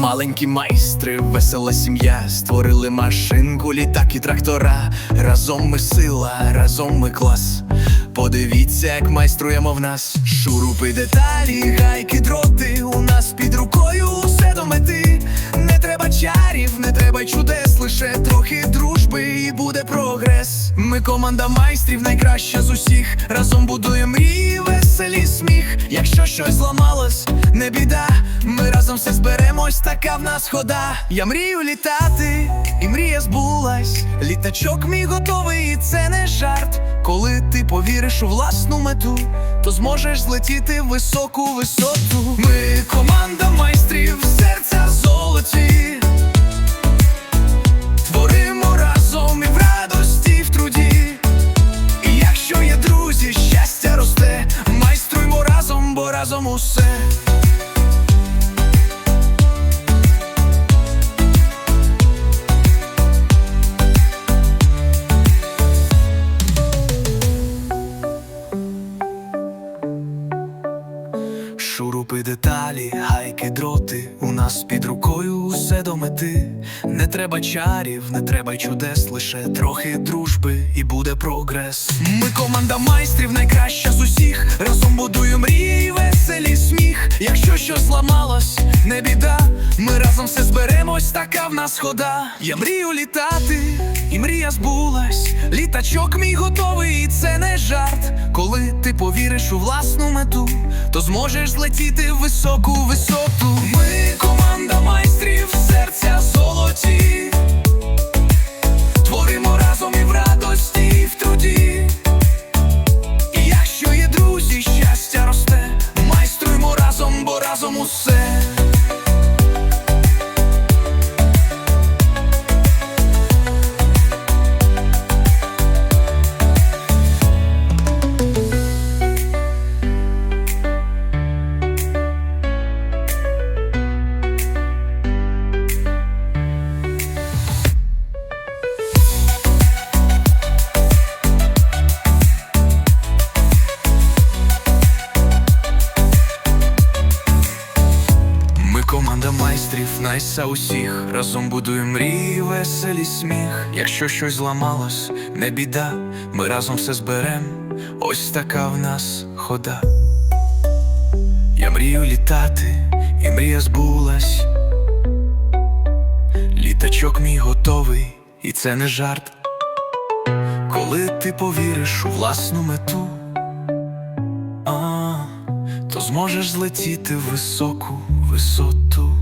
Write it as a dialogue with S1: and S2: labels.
S1: Маленькі майстри, весела сім'я, створили машинку, літак і трактора. Разом ми сила, разом ми клас. Подивіться, як майструємо в нас. Шурупи, деталі, гайки, дроти. У нас під рукою усе до мети. Не треба чарів, не треба чудес, лише прогрес. Ми команда майстрів, найкраща з усіх. Разом будуємо мрії, веселі сміх. Якщо щось зламалось, не біда. Ми разом все зберемось, така в нас хода. Я мрію літати, і мрія збулась. Літачок мій готовий, і це не жарт. Коли ти повіриш у власну мету, то зможеш злетіти в високу висоту. Ми команда майстрів, серця бо разом усе. Деталі, гайки, дроти. У нас під рукою усе до мети. Не треба чарів, не треба й чудес, лише трохи дружби і буде прогрес. Ми команда майстрів, найкраща з усіх. Разом будуємо мрії, і веселі сміх. Якщо щось зламалось, не біда. Ми разом все зберемось, така в нас хода. Я мрію літати, і мрія збулась. Літачок мій готовий, і це не жарт. Коли ти повіриш у власну мету, то зможеш злетіти в високу висоту. Ми команда майстрів, серця золоті. Творимо разом і в радості, і в труді. І якщо є друзі, щастя росте, майструймо разом, бо разом усе. Команда майстрів, найса усіх. Разом будуємо мрії, веселі сміх. Якщо щось зламалось, не біда, ми разом все зберем. Ось така в нас хода. Я мрію літати, і мрія збулась. Літачок мій готовий, і це не жарт. Коли ти повіриш у власну мету, а, то зможеш злетіти високу висоту.